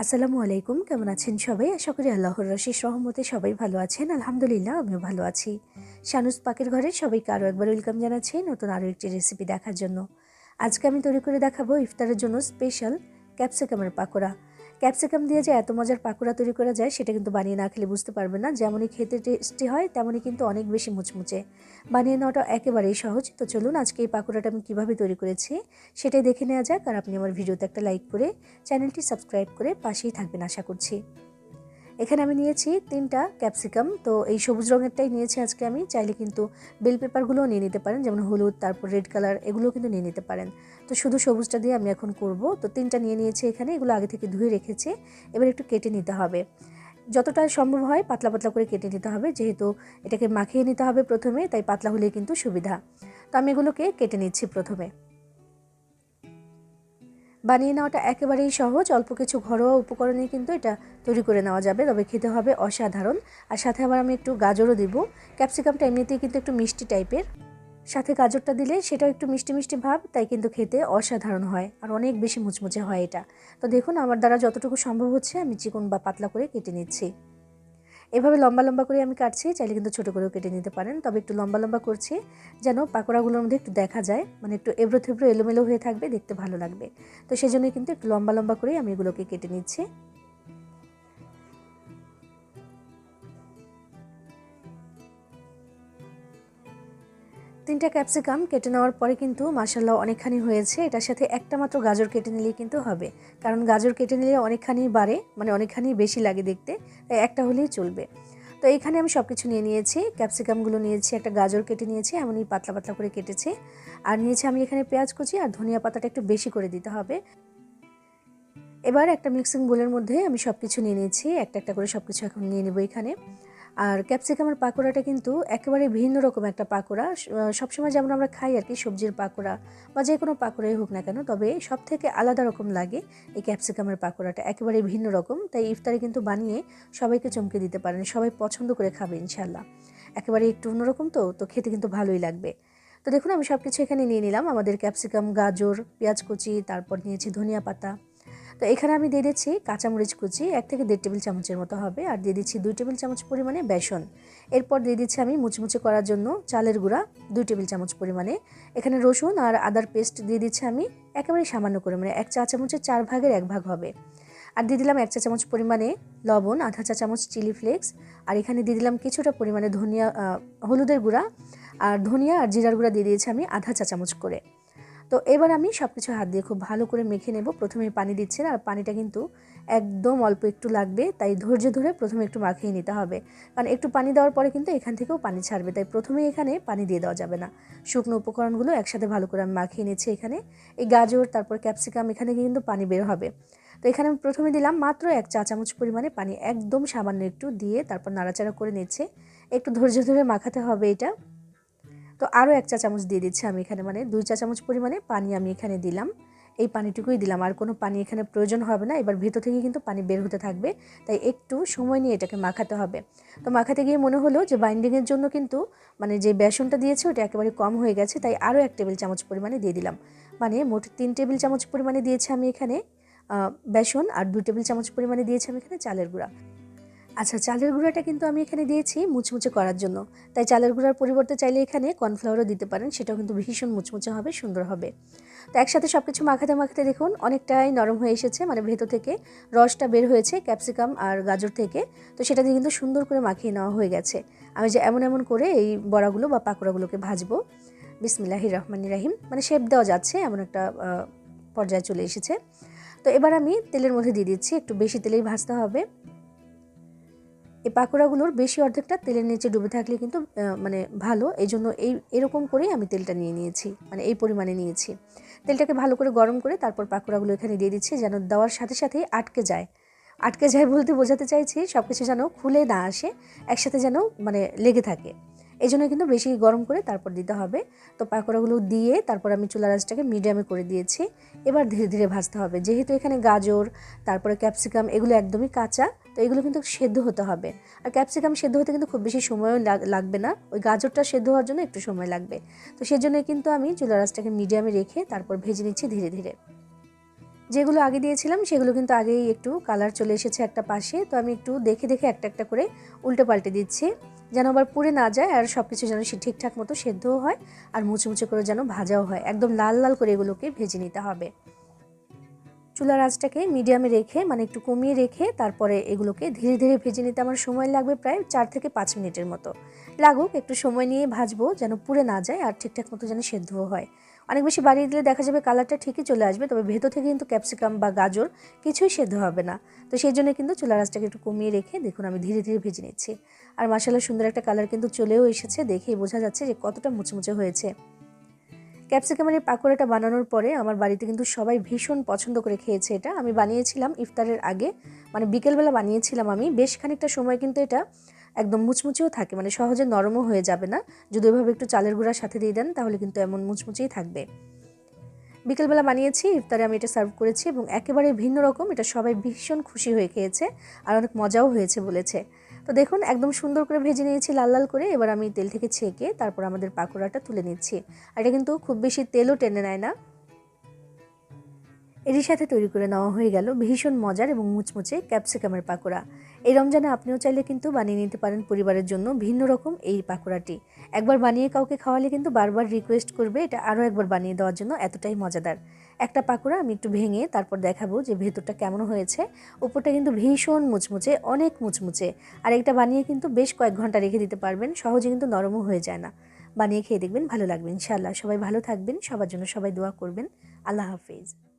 আসসালামু আলাইকুম, কেমন আছেন সবাই? আশা করি আল্লাহর রশিস রহমতে সবাই ভালো আছেন। আলহামদুলিল্লাহ, আমিও ভালো আছি। শানুস পাকের ঘরে সবাইকে আরও একবার ওয়েলকাম জানাচ্ছি নতুন আরও একটি রেসিপি দেখার জন্য। আজকে আমি তৈরি করে দেখাবো ইফতারের জন্য স্পেশাল ক্যাপসিকামের পাকোড়া। ক্যাপসিকাম দিয়ে যে এত মজার পাকোড়া তৈরি করা যায়, সেটা কিন্তু বানিয়ে না খেলে বুঝতে পারবে না। যেমনই খেতে টেস্টি হয়, তেমনই কিন্তু অনেক বেশি মুচমুচে। বানিয়ে নেওয়াটা একেবারেই সহজ। তো চলুন আজকে এই পাকোড়াটা আমি কীভাবে তৈরি করেছি, সেটাই দেখে নেওয়া যাক। আর আপনি আমার ভিডিওতে একটা লাইক করে চ্যানেলটি সাবস্ক্রাইব করে পাশেই থাকবেন, আশা করছি। এখানে আমি নিয়েছি তিনটা ক্যাপসিকাম। তো এই সবুজ রঙেরটাই নিয়েছি আজকে আমি। চাইলে কিন্তু বেল পেপারগুলোও নিয়ে নিতে পারেন, যেমন হলুদ, তারপর রেড কালার, এগুলোও কিন্তু নিয়ে নিতে পারেন। তো শুধু সবুজটা দিয়ে আমি এখন করব। তো তিনটা নিয়ে নিয়েছি এখানে, এগুলো আগে থেকে ধুয়ে রেখেছি। এবার একটু কেটে নিতে হবে। যতটা সম্ভব হয় পাতলা পাতলা করে কেটে নিতে হবে, যেহেতু এটাকে মাখিয়ে নিতে হবে প্রথমে, তাই পাতলা হলে কিন্তু সুবিধা। তো আমি এগুলোকে কেটে নিচ্ছি প্রথমে। বানিয়ে নেওয়াটা একেবারেই সহজ। অল্প কিছু ঘরোয়া উপকরণে কিন্তু এটা তৈরি করে নেওয়া যাবে, তবে খেতে হবে অসাধারণ। আর সাথে আবার আমি একটু গাজরও দিব। ক্যাপসিকামটা এমনিতেই কিন্তু একটু মিষ্টি টাইপের। সাথে গাজরটা দিলে সেটাও একটু মিষ্টি মিষ্টি ভাব, তাই কিন্তু খেতে অসাধারণ হয় আর অনেক বেশি মুচমুচে হয় এটা। তো দেখুন, আমার দ্বারা যতটুকু সম্ভব হচ্ছে আমি চিকন বা পাতলা করে কেটে নিচ্ছি। এভাবে লম্বা লম্বা করে আমি কাটছি, চাইলে কিন্তু ছোটো করেও কেটে নিতে পারেন। তবে একটু লম্বা লম্বা করছি যেন পাকোড়াগুলোর মধ্যে একটু দেখা যায় মানে একটু এবড়ো থেবড়ো এলোমেলো হয়ে থাকবে, দেখতে ভালো লাগবে। তো সেই জন্যই কিন্তু একটু লম্বা লম্বা করেই আমি এগুলোকে কেটে নিচ্ছি। তিনটা ক্যাপসিকাম কেটে নেওয়ার পরে কিন্তু মাসাল্লাহ অনেকখানি হয়েছে। এটার সাথে একটা মাত্র গাজর কেটে নিলেই কিন্তু হবে। কারণ গাজর কেটে নিলে অনেকখানি বাড়ে মানে অনেকখানি বেশি লাগে দেখতে, তাই একটা হলেই চলবে। তো এখানে আমি সব কিছু নিয়ে নিয়েছি, ক্যাপসিকামগুলো নিয়েছি, একটা গাজর কেটে নিয়েছি, এমনই পাতলা পাতলা করে কেটেছি। আর নিয়েছি আমি এখানে পেঁয়াজ কুচি আর ধনিয়া পাতাটা একটু বেশি করে দিতে হবে। এবার একটা মিক্সিং বোলের মধ্যে আমি সব কিছু নিয়ে নিয়েছি, একটা একটা করে সব কিছু এখন নিয়ে নেব এখানে। আর ক্যাপসিকামের পাকোড়াটা কিন্তু একেবারে ভিন্ন রকম একটা পাকোড়া। সবসময় যেমন আমরা খাই আর কি সবজির পাকোড়া বা যে কোনো পাকোড়াই হোক না কেন, তবে সব থেকে আলাদা রকম লাগে এই ক্যাপসিকামের পাকোড়াটা। একেবারে ভিন্ন রকম, তাই ইফতারে কিন্তু বানিয়ে সবাইকে চমকে দিতে পারেন, সবাই পছন্দ করে খাবে ইনশাল্লাহ একেবারে একটু অন্যরকম তো তো খেতে কিন্তু ভালোই লাগবে। তো দেখুন, আমি সব কিছু এখানে নিয়ে নিলাম। আমাদের ক্যাপসিকাম গাজর পেঁয়াজ কুচি তারপর নিয়েছি ধনিয়া পাতা। তো এখানে আমি দিয়ে দিচ্ছি কাঁচামরিচ কুচি, এক থেকে দেড় টেবিল চামচের মতো হবে। আর দিয়ে দিচ্ছি দুই টেবিল চামচ পরিমাণে বেসন। এরপর দিয়ে দিচ্ছি আমি মুচমুচে করার জন্য চালের গুঁড়া দুই টেবিল চামচ পরিমাণে। এখানে রসুন আর আদার পেস্ট দিয়ে দিচ্ছি আমি একেবারে সামান্য করে মানে এক চা চামচের চার ভাগের এক ভাগ হবে। আর দিয়ে দিলাম এক চা চামচ পরিমাণে লবণ, আধা চা চামচ চিলি ফ্লেক্স। আর এখানে দিয়ে দিলাম কিছুটা পরিমাণে ধনিয়া হলুদের গুঁড়া। আর ধনিয়া আর জিরার গুঁড়া দিয়ে দিয়েছি আমি আধা চা চামচ করে। তো এবার আমি সব কিছু হাত দিয়ে খুব ভালো করে মেখে নেব। প্রথমে পানি দিচ্ছেন আর পানিটা কিন্তু একদম অল্প একটু লাগবে, তাই ধৈর্য ধরে প্রথমে একটু মাখিয়ে নিতে হবে। কারণ একটু পানি দেওয়ার পরে কিন্তু এখান থেকেও পানি ছাড়বে, তাই প্রথমে এখানে পানি দিয়ে দেওয়া যাবে না। শুকনো উপকরণগুলো একসাথে ভালো করে আমি মাখিয়ে নিচ্ছি এখানে। এই গাজর, তারপর ক্যাপসিকাম, এখানে কিন্তু পানি বের হবে। তো এখানে আমি প্রথমে দিলাম মাত্র এক চা চামচ পরিমাণে পানি, একদম সামান্য একটু দিয়ে তারপর নাড়াচাড়া করে নিচ্ছে। একটু ধৈর্য ধরে মাখাতে হবে এটা। তো আরও এক চা চামচ দিয়ে দিচ্ছি আমি এখানে মানে দুই চা চামচ পরিমাণে পানি আমি এখানে দিলাম। এই পানিটুকুই দিলাম, আর কোনো পানি এখানে প্রয়োজন হবে না। এবার ভেতর থেকে কিন্তু পানি বের হতে থাকবে, তাই একটু সময় নিয়ে এটাকে মাখাতে হবে। তো মাখাতে গিয়ে মনে হলো যে বাইন্ডিংয়ের জন্য কিন্তু মানে যে বেসনটা দিয়েছে ওটা একেবারে কম হয়ে গেছে, তাই আরও এক টেবিল চামচ পরিমাণে দিয়ে দিলাম। মানে মোট তিন টেবিল চামচ পরিমাণে দিয়েছি আমি এখানে বেসন, আর দু টেবিল চামচ পরিমাণে দিয়েছি আমি এখানে চালের গুঁড়া। আচ্ছা চালের গুঁড়াটা কিন্তু আমি এখানে দিয়েছি মুচমুচে করার জন্য। তাই চালের গুঁড়ার পরিবর্তে চাইলে এখানে কর্নফ্লাওয়ারও দিতে পারেন, সেটাও কিন্তু ভীষণ মুচমুচে হবে, সুন্দর হবে। তো একসাথে সব কিছু মাখাতে মাখাতে দেখুন অনেকটাই নরম হয়ে এসেছে মানে ভেতর থেকে রসটা বের হয়েছে ক্যাপসিকাম আর গাজর থেকে। তো সেটা দিয়ে কিন্তু সুন্দর করে মাখিয়ে নেওয়া হয়ে গেছে। আমি যে এমন এমন করে এই বড়াগুলো বা পাকোড়াগুলোকে ভাজবো বিসমিল্লাহি রহমান রাহিম মানে শেপ দেওয়া যাচ্ছে, এমন একটা পর্যায়ে চলে এসেছে। তো এবার আমি তেলের মধ্যে দিয়ে দিচ্ছি, একটু বেশি তেলেই ভাজতে হবে। এই পাকোড়াগুলোর বেশি অর্ধেকটা তেলের নিচে ডুবে থাকলে কিন্তু মানে ভালো। এই জন্য এই, এরকম করেই আমি তেলটা নিয়ে নিয়েছি মানে এই পরিমাণে নিয়েছি। তেলটাকে ভালো করে গরম করে তারপর পাকোড়াগুলো এখানে দিয়ে দিচ্ছি যেন দেওয়ার সাথে সাথেই আটকে যায়। আটকে যায় বলতে বোঝাতে চাইছি সব কিছু যেন খুলে না আসে, একসাথে যেন মানে লেগে থাকে। এই জন্য কিন্তু বেশি গরম করে তারপর দিতে হবে। তো পাকোড়াগুলো দিয়ে তারপর আমি চুলা রাজটাকে মিডিয়ামে করে দিয়েছি। এবার ধীরে ধীরে ভাজতে হবে। যেহেতু এখানে গাজর, তারপরে ক্যাপসিকাম এগুলো একদমই কাঁচা, তো এগুলো কিন্তু সেদ্ধ হতে হবে। আর ক্যাপসিকাম সেদ্ধ হতে কিন্তু খুব বেশি সময়ও লাগবে না। ওই গাজরটা সেদ্ধ হওয়ার জন্য একটু সময় লাগবে। তো সেজন্য কিন্তু আমি চুলা রাজটাকে মিডিয়ামে রেখে তারপর ভেজে নিচ্ছি ধীরে ধীরে। যেগুলো আগে দিয়েছিলাম, সেগুলো কিন্তু আগেই একটু কালার চলে এসেছে একটা পাশে। তো আমি একটু দেখে দেখে একটা একটা করে উল্টে পাল্টে দিচ্ছি। যেন আবার পুড়ে না যায় আর সব কিছু যেন সে ঠিকঠাক মতো সেদ্ধও হয় আর মুচমুচে করে যেন ভাজাও হয়। একদম লাল লাল করে এগুলোকে ভেজে নিতে হবে। চুলার আঁচটাকে মিডিয়ামে রেখে মানে একটু কমিয়ে রেখে, তারপরে এগুলোকে ধীরে ধীরে ভেজে নিতে আমার সময় লাগবে প্রায় চার থেকে পাঁচ মিনিটের মতো। লাগুক, একটু সময় নিয়ে ভাজবো যেন পুড়ে না যায় আর ঠিকঠাক মতো যেন সেদ্ধও হয়। অনেক বেশি বাড়িয়ে দিলে দেখা যাবে কালারটা ঠিকই চলে আসবে, তবে ভেতর থেকে কিন্তু ক্যাপসিকাম বা গাজর কিছুই সেদ্ধ হবে না। তো সেই জন্য কিন্তু চুলার আঁচটাকে একটু কমিয়ে রেখে দেখুন আমি ধীরে ধীরে ভেজে নিচ্ছি। আর মাসালা সুন্দর একটা কালার কিন্তু চলেও এসেছে, দেখেই বোঝা যাচ্ছে যে কতটা মুচমুচে হয়েছে। ক্যাপসিকামের এই পাকোড়াটা বানানোর পরে আমার বাড়িতে কিন্তু সবাই ভীষণ পছন্দ করে খেয়েছে এটা। আমি বানিয়েছিলাম ইফতারের আগে মানে বিকেলবেলা বানিয়েছিলাম আমি, বেশ খানিকটা সময় কিন্তু এটা একদম মুচমুচেও থাকে মানে সহজে নরমও হয়ে যাবে না। যদি ওইভাবে একটু চালের গুঁড়ার সাথে দিয়ে দেন, তাহলে কিন্তু এমন মুচমুচেই থাকবে। বিকেলবেলা বানিয়েছি, ইফতারে আমি এটা সার্ভ করেছি এবং একেবারে ভিন্ন রকম, এটা সবাই ভীষণ খুশি হয়ে খেয়েছে আর অনেক মজাও হয়েছে বলেছে। তো দেখুন, একদম সুন্দর করে ভেজে নিয়েছি লাল লাল করে, এবার আমি তেল থেকে ছেঁকে তারপর আমাদের পাকোড়াটা তুলে নিচ্ছি। আর এটা কিন্তু খুব বেশি তেলও টেনে নেয় না। এরই সাথে তৈরি করে নেওয়া হয়ে গেল ভীষণ মজার এবং মুচমুচে ক্যাপসিকামের পাকোড়া। এই রমজানে আপনিও চাইলে কিন্তু বানিয়ে নিতে পারেন পরিবারের জন্য ভিন্ন রকম এই পাকোড়াটি। একবার বানিয়ে কাউকে খাওয়ালে কিন্তু বারবার রিকোয়েস্ট করবে, এটা আরও একবার বানিয়ে দেওয়ার জন্য এতটাই মজাদার। একটা পাকোড়া আমি একটু ভেঙে তারপর দেখাবো যে ভেতরটা কেমন হয়েছে। উপরটা কিন্তু ভীষণ মুচমুচে, অনেক মুচমুচে। আর একটা বানিয়ে কিন্তু বেশ কয়েক ঘণ্টা রেখে দিতে পারবেন, সহজে কিন্তু নরমও হয়ে যায় না। বানিয়ে খেয়ে দেখবেন, ভালো লাগবে ইনশাআল্লাহ। সবাই ভালো থাকবেন, সবার জন্য সবাই দোয়া করবেন। আল্লাহ হাফিজ।